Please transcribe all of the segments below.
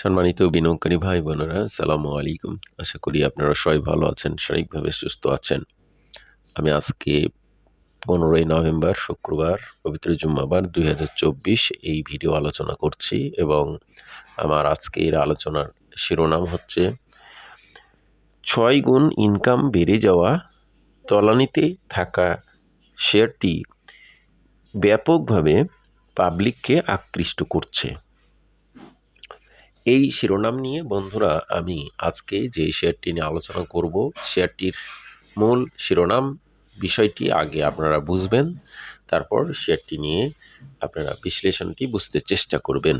সম্মানিত বিনিয়োগকারী ভাই বোনেরা সালামু আলাইকুম। আশা করি আপনারা সবাই ভালো আছেন, শারীরিকভাবে সুস্থ আছেন। আমি আজকে পনেরোই নভেম্বর, শুক্রবার, পবিত্র জুম্মাবার দুই হাজার চব্বিশ এই ভিডিও আলোচনা করছি এবং আমার আজকের আলোচনার শিরোনাম হচ্ছে, ছয় গুণ ইনকাম বেড়ে যাওয়া, তলানিতে থাকা শেয়ারটি ব্যাপকভাবে পাবলিককে আকৃষ্ট করছে। এই শিরোনাম নিয়ে বন্ধুরা, আমি আজকে যে শেয়ারটি নিয়ে আলোচনা করব, শেয়ারটির মূল শিরোনাম বিষয়টি আগে আপনারা বুঝবেন, তারপর শেয়ারটি নিয়ে আপনারা বিশ্লেষণটি বুঝতে চেষ্টা করবেন।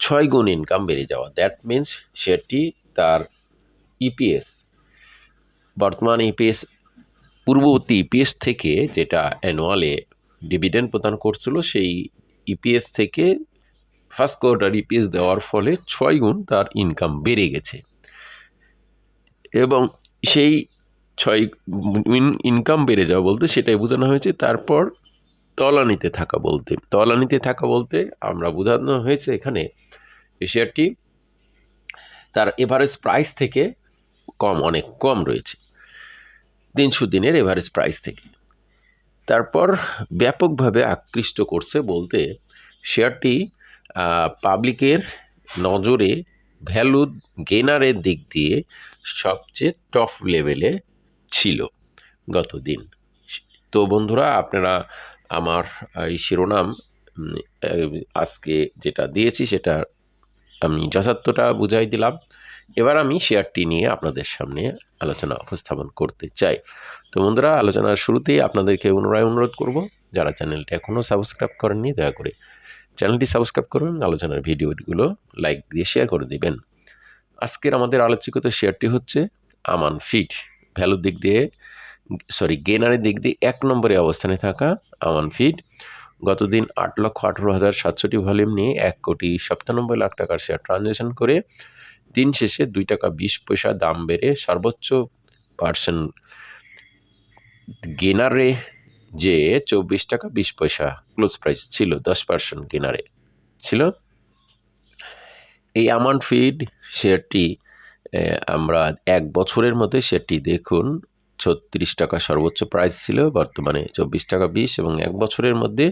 ছয় গুণ ইনকাম বেড়ে যাওয়া দ্যাট মিন্স শেয়ারটি তার ইপিএস বর্তমান ইপিএস পূর্ববর্তী ইপিএস থেকে যেটা অ্যানুয়ালে ডিভিডেন্ড প্রদান করছিল, সেই ইপিএস থেকে ফার্স্ট কোয়ার্টার ইপিএস দেওয়ার ফলে ছয় গুণ তার ইনকাম বেড়ে গেছে। এবং সেই ছয় ইনকাম বেড়ে যাওয়া বলতে সেটাই বোঝানো হয়েছে। তারপর তলানিতে থাকা বলতে, তলানিতে থাকা বলতে আমরা বোঝানো হয়েছে এখানে শেয়ারটি তার এভারেজ প্রাইস থেকে কম, অনেক কম রয়েছে তিনশো দিনের এভারেজ প্রাইস থেকে। তারপর ব্যাপকভাবে আকৃষ্ট করছে বলতে, শেয়ারটি পাবলিকের নজরে ভ্যালু গেনারের দিক দিয়ে সবচেয়ে টপ লেভেলে ছিল গত দিন তো বন্ধুরা, আপনারা আমার এই শিরোনাম আজকে যেটা দিয়েছি সেটা আমি যথার্থটা বুঝাই দিলাম। এবার আমি শেয়ারটি নিয়ে আপনাদের সামনে আলোচনা উপস্থাপন করতে চাই। তো বন্ধুরা, আলোচনার শুরুতেই আপনাদেরকে পুনরায় অনুরোধ করব, যারা চ্যানেলটি এখনও সাবস্ক্রাইব করেননি, দয়া করে চ্যানেলটি সাবস্ক্রাইব করবেন আলোচনার ভিডিওগুলো লাইক দিয়ে শেয়ার করে দেবেন। আজকের আমাদের আলোচিত শেয়ারটি হচ্ছে আমান ফিট ভ্যালুর দিক দিয়ে সরি গেনারের দিক দিয়ে এক নম্বরে অবস্থানে থাকা আমান ফিট গতদিন আট লক্ষ আঠেরো হাজার সাতশোটি ভলিউম নিয়ে এক কোটি সপ্তানব্বই লাখ টাকার শেয়ার ট্রানজ্যাকশন করে দিন শেষে দুই টাকা বিশ পয়সা দাম বেড়ে সর্বোচ্চ পার্সেন্ট গেনারে যে চব্বিশ টাকা বিশ পয়সা ক্লোজ প্রাইস ছিল, দশ পার্সেন্ট কিনারে। ছিল? এই অ্যামাউন্ট ফিড শেয়ারটি আমরা এক বছরের মধ্যে শেয়ারটি দেখুন, ছত্রিশ টাকা সর্বোচ্চ প্রাইস ছিল, বর্তমানে চব্বিশ টাকা বিশ, এবং এক বছরের মধ্যে,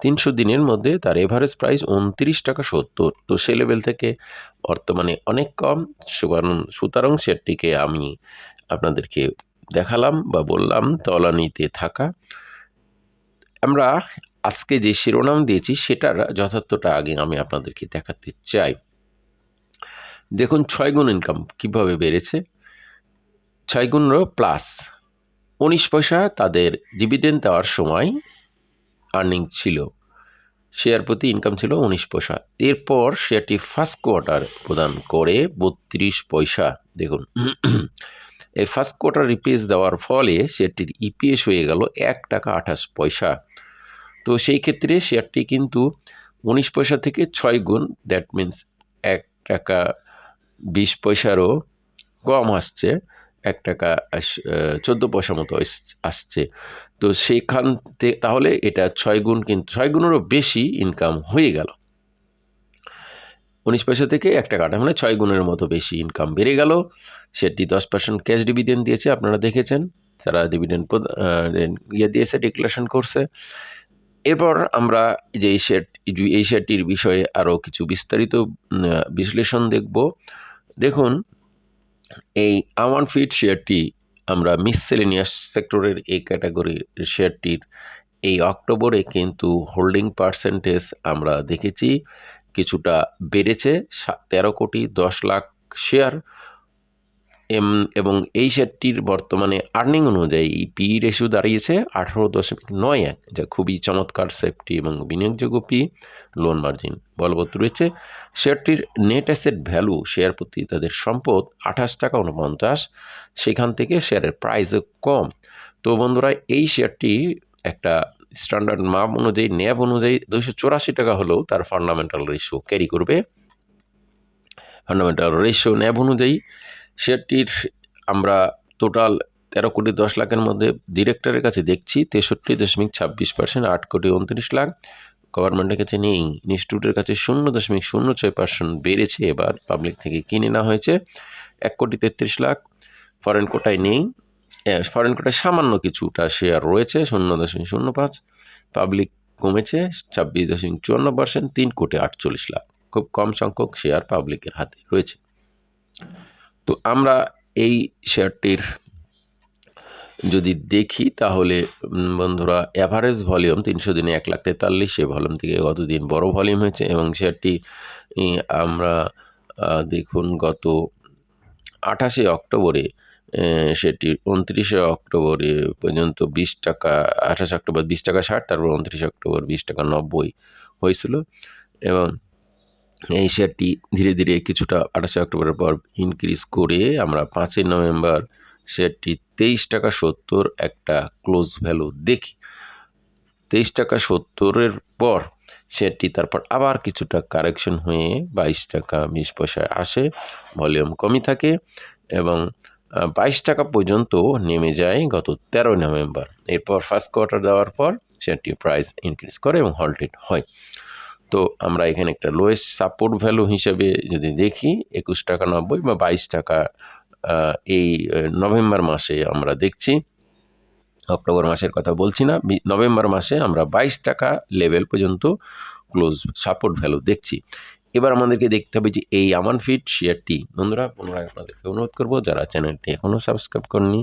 তিনশো দিনের মধ্যে তার এভারেজ প্রাইস উনত্রিশ টাকা সত্তর। তো সে লেভেল থেকে বর্তমানে অনেক কম সুতরাং সুতরাং শেয়ারটিকে আমি আপনাদেরকে দেখালাম বা বললাম, তলানিতে থাকা। আমরা আজকে যে শিরোনাম দিয়েছি, সেটার যথার্থটা আগে আমি আপনাদেরকে দেখাতে চাই। দেখুন, ছয় গুণ ইনকাম কীভাবে বেড়েছে? ছয় গুণ প্লাস উনিশ পয়সা তাদের ডিভিডেন্ড দেওয়ার সময় আর্নিং ছিল। শেয়ার প্রতি ইনকাম ছিল উনিশ পয়সা। এরপর শেয়ারটি ফার্স্ট কোয়ার্টার প্রদান করে বত্রিশ পয়সা। দেখুন এই ফার্স্ট কোয়ার্টার রিপিএস দেওয়ার ফলে শেয়ারটির ইপিএস হয়ে গেল এক টাকা আঠাশ পয়সা। তো সেই ক্ষেত্রে শেয়ারটি কিন্তু উনিশ পয়সা থেকে ছয় গুণ দ্যাট মিন্স এক টাকা বিশ পয়সারও কম আসছে, এক টাকা চোদ্দ পয়সা মতো আসছে। তো সেখান থেকে তাহলে এটা ছয় গুণ কিন্তু ছয় গুণেরও বেশি ইনকাম হয়ে গেল। উনিশ পয়সা থেকে এক টাকা আটা মানে ছয় গুণের মতো বেশি ইনকাম বেড়ে গেল। সেটি দশ পার্সেন্ট ক্যাশ ডিভিডেন্ড দিয়েছে, আপনারা দেখেছেন। তারা ডিভিডেন্ড ইয়ে দিয়েছে ডিক্লারেশন করছে। এরপর আমরা যে এই শেয়ার এই শেয়ারটির বিষয়ে আরও কিছু বিস্তারিত বিশ্লেষণ দেখব। দেখুন, এই আওয়ান ফিট শেয়ারটি আমরা মিসসেলেনিয়াস সেক্টরের এই ক্যাটাগরির শেয়ারটির এই অক্টোবরে কিন্তু হোল্ডিং পার্সেন্টেজ আমরা দেখেছি। কিছুটা বেড়েছে তেরো কোটি দশ লাখ শেয়ার। এম, এবং এই শেয়ারটির বর্তমানে আর্নিং অনুযায়ী পি রেশিও দাঁড়িয়েছে আঠারো দশমিক নয় এক, যা খুবই চমৎকার সেফটি এবং বিনিয়োগযোগ্য পি লোন মার্জিন বলবৎ রয়েছে। শেয়ারটির নেট অ্যাসেট ভ্যালু শেয়ার প্রতি তাদের সম্পদ আঠাশ টাকা উনপঞ্চাশ, সেখান থেকে শেয়ারের প্রাইসও কম। তো বন্ধুরা, এই শেয়ারটি একটা স্ট্যান্ডার্ড মাপ অনুযায়ী, ন্যাব অনুযায়ী দুইশো চৌরাশি টাকা হলেও তার ফান্ডামেন্টাল রেশিও ক্যারি করবে। ফান্ডামেন্টাল রেশিও ন্যাব অনুযায়ী শেয়ারটির আমরা টোটাল তেরো কোটি দশ লাখের মধ্যে ডিরেক্টরের কাছে দেখছি, তেষট্টি দশমিক ছাব্বিশ পার্সেন্ট আট কোটি উনত্রিশ লাখ। গভর্নমেন্টের কাছে নেই ইনস্টিটিউটের কাছে শূন্য দশমিক শূন্য ছয় পার্সেন্ট বেড়েছে এবার পাবলিক থেকে কিনে নেওয়া হয়েছে, এক কোটি তেত্রিশ লাখ। ফরেন কোটায় নেই ফরেন কোটায় সামান্য কিছুটা শেয়ার রয়েছে, শূন্য দশমিক শূন্য পাঁচ। পাবলিক কমেছে, ছাব্বিশ দশমিক চুয়ান্ন পার্সেন্ট তিন কোটি আটচল্লিশ লাখ। খুব কম সংখ্যক শেয়ার পাবলিকের হাতে রয়েছে। তো আমরা এই শেয়ারটির যদি দেখি, তাহলে বন্ধুরা অ্যাভারেজ ভলিউম তিনশো দিনে এক লাখ তেতাল্লিশ সে ভলিউম থেকে গতদিন বড় ভলিউম হয়েছে এবং শেয়ারটি আমরা দেখুন, গত আঠাশে অক্টোবরে সেটি উনত্রিশে অক্টোবরে পর্যন্ত বিশ টাকা, আঠাশে অক্টোবর বিশ টাকা ষাট, তারপর উনত্রিশে অক্টোবর বিশ টাকা নব্বই হয়েছিল। এবং এই শেয়ারটি ধীরে ধীরে কিছুটা আঠাশে অক্টোবরের পর ইনক্রিজ করে আমরা পাঁচই নভেম্বর শেয়ারটি তেইশ টাকা সত্তর একটা ক্লোজ ভ্যালু দেখি। তেইশ টাকা সত্তরের পর শেয়ারটি তারপর আবার কিছুটা কারেকশন হয়ে বাইশ টাকা বিশ পয়সায় আসে। ভলিউম কমই থাকে এবং বাইশ টাকা পর্যন্ত নেমে যায় গত তেরোই নভেম্বর। এরপর ফার্স্ট কোয়ার্টার দেওয়ার পর শেয়ারটি প্রাইস ইনক্রিজ করে এবং হল্টেড হয়। তো আমরা এখানে একটা লোয়েস্ট সাপোর্ট ভ্যালু হিসেবে যদি দেখি, একুশ টাকা নব্বই বা বাইশ টাকা এই নভেম্বর মাসে আমরা দেখছি। অক্টোবর মাসের কথা বলছি না নভেম্বর মাসে আমরা বাইশ টাকা লেভেল পর্যন্ত ক্লোজ সাপোর্ট ভ্যালু দেখছি। এবার আমাদেরকে দেখতে হবে যে এই আমান ফিট শেয়ারটি বন্ধুরা, পুনরায় আপনাদেরকে অনুরোধ করব, যারা চ্যানেলটি এখনও সাবস্ক্রাইব করেনি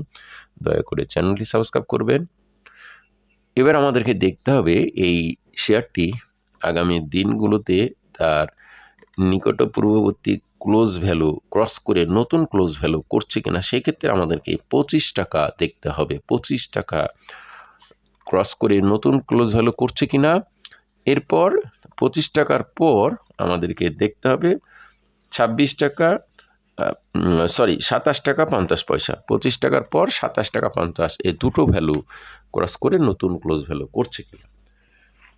দয়া করে চ্যানেলটি সাবস্ক্রাইব করবেন। এবার আমাদেরকে দেখতে হবে এই শেয়ারটি আগামী দিনগুলোতে তার নিকট পূর্ববর্তী ক্লোজ ভ্যালু ক্রস করে নতুন ক্লোজ ভ্যালু করছে কিনা, সেক্ষেত্রে আমাদেরকে পঁচিশ টাকা দেখতে হবে। পঁচিশ টাকা ক্রস করে নতুন ক্লোজ ভ্যালু করছে কিনা। এরপর পঁচিশ টাকার পর আমাদেরকে দেখতে হবে, ছাব্বিশ টাকা সরি সাতাশ টাকা পঞ্চাশ পয়সা। পঁচিশ টাকার পর সাতাশ টাকা পঞ্চাশ, এই দুটো ভ্যালু ক্রস করে নতুন ক্লোজ ভ্যালু করছে কিনা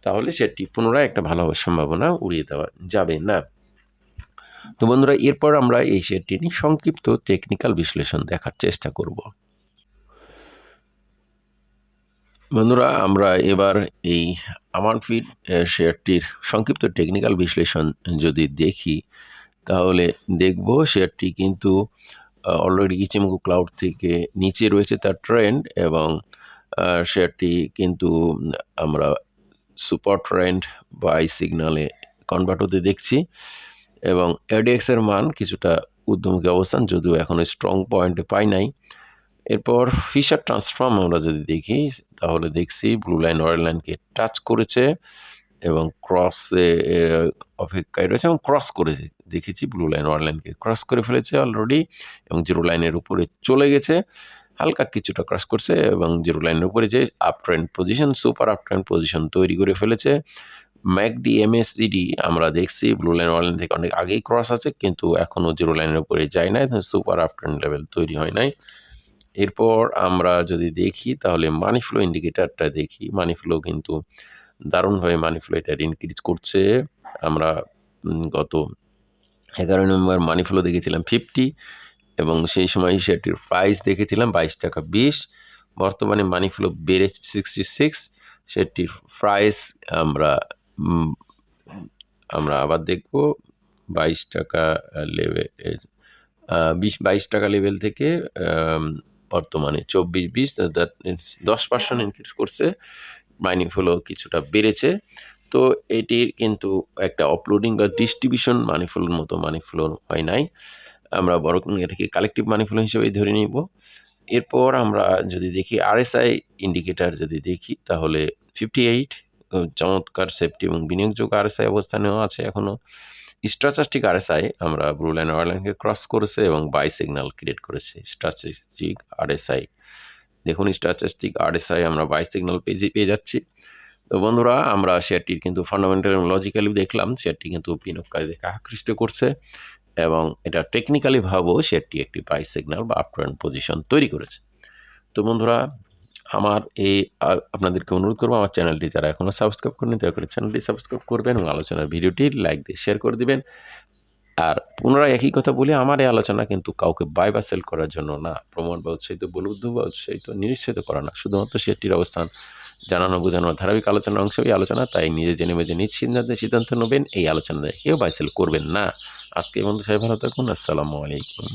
তাহলে সেটি পুনরায় একটা ভালো সম্ভাবনা উড়িয়ে দেওয়া যাবে না। তো বন্ধুরা, এরপর আমরা এই শেয়ারটি নিয়ে সংক্ষিপ্ত টেকনিক্যাল বিশ্লেষণ দেখার চেষ্টা করব। বন্ধুরা, আমরা এবার এই আমার ফিড শেয়ারটির সংক্ষিপ্ত টেকনিক্যাল বিশ্লেষণ যদি দেখি, তাহলে দেখব শেয়ারটি কিন্তু অলরেডি ইচিমুকু ক্লাউড থেকে নিচে রয়েছে তার ট্রেন্ড এবং শেয়ারটি কিন্তু আমরা সুপার ট্রেন্ড বাই সিগনালে কনভার্ট হতে দেখছি এবং এডিএক্সের মান কিছুটা উদ্যমী অবস্থান, যদিও এখনও স্ট্রং পয়েন্টে পাই নাই। এরপর ফিশার ট্রান্সফর্ম আমরা যদি দেখি, তাহলে দেখছি ব্লু লাইন অরেল লাইনকে টাচ করেছে এবং ক্রসে অপেক্ষায় রয়েছে এবং ক্রস করেছে। দেখেছি ব্লু লাইন অরেল লাইনকে ক্রস করে ফেলেছে অলরেডি এবং জিরো লাইনের উপরে চলে গেছে। হালকা কিছুটা ক্রস করছে এবং জিরো লাইনের উপরে যে up trend position super up trend position তৈরি করে ফেলেছে। ম্যাকডি এমএসইডি আমরা দেখছি ব্লু লাইন ওয়াল থেকে অনেক আগেই ক্রস আছে, কিন্তু এখনও জিরো লাইনের উপরে যায় নাই সুপার আপ ট্রেন্ড লেভেল তৈরি হয় নাই। এরপর আমরা যদি দেখি, তাহলে মানি ফ্লো ইন্ডিকেটারটা দেখি। মানি ফ্লো কিন্তু দারুণভাবে মানি ফ্লো এটা ইনক্রিজ করছে। আমরা গত এগারো নভেম্বর মানি ফ্লো দেখেছিলাম ফিফটি এবং সেই সময় সেটির প্রাইস দেখেছিলাম বাইশ টাকা বিশ। বর্তমানে মানি ফ্লো বেড়েছে সিক্সটি সিক্স সেটির প্রাইস আমরা আমরা আবার দেখব। বাইশ টাকা লেভেল বিশ, বাইশ টাকা লেভেল থেকে বর্তমানে। চব্বিশ বিশ দশ পার্সেন্ট ইনক্রিজ করছে। মাইনিং ফ্লো কিছুটা বেড়েছে। তো এটির কিন্তু একটা অপলোডিং বা ডিস্ট্রিবিউশন মানি ফ্লোর মতো মানি ফ্লো হয় নাই। আমরা বরং এটাকে কালেকটিভ মানি ফ্লো হিসেবেই ধরে নিব। এরপর আমরা যদি দেখি আরএসআই ইন্ডিকেটার যদি দেখি, তাহলে ফিফটি এইট চমৎকার সেফটি এবং বিনিয়োগযোগ্য আরএসআই অবস্থানেও আছে এখনও স্ট্রাচাস্টিক আরএসআই আমরা ব্লু লাইন ওয়ারলাইনকে ক্রস করেছে এবং বাই সিগন্যাল ক্রিয়েট করেছে। Stochastic RSI. দেখুন স্ট্রাচাস্টিক আরএসআই আমরা বাই সিগন্যাল পেয়ে পেয়ে যাচ্ছি। তো বন্ধুরা, আমরা শেয়ারটির কিন্তু ফান্ডামেন্টাল এবং লজিক্যালি দেখলাম। শেয়ারটি কিন্তু বিনিয়োগকারীদেরকে আকৃষ্ট করছে এবং এটা টেকনিক্যালি ভাবও শেয়ারটি একটি বাই সিগন্যাল বা আপট্রেন্ড পজিশন তৈরি করেছে। তো বন্ধুরা আমার এই আপনাদেরকে অনুরোধ করব আমার চ্যানেলটি যারা এখনও সাবস্ক্রাইব করেনি দয়া করে চ্যানেলটি সাবস্ক্রাইব করবেন এবং আলোচনার ভিডিওটি লাইক দিয়ে শেয়ার করে দিবেন। আর পুনরায় একই কথা বলি, আমার এই আলোচনা কিন্তু কাউকে বাই বা সেল করার জন্য না। প্রমাণ বা উৎসাহিত বলুদ্ধ বা উৎসাহিত, নিরুৎসাহিত করা না। শুধুমাত্র সেটির অবস্থান জানানো বোঝানোর ধারাবাহিক আলোচনার অংশ। এই আলোচনা তাই নিজে জেনে বুঝে নিজ সিদ্ধান্তে নেবেন। এই আলোচনায় কেউ বাইসেল করবেন না। আজকে বন্ধু সবাই ভালো থাকুন। আসসালামু আলাইকুম।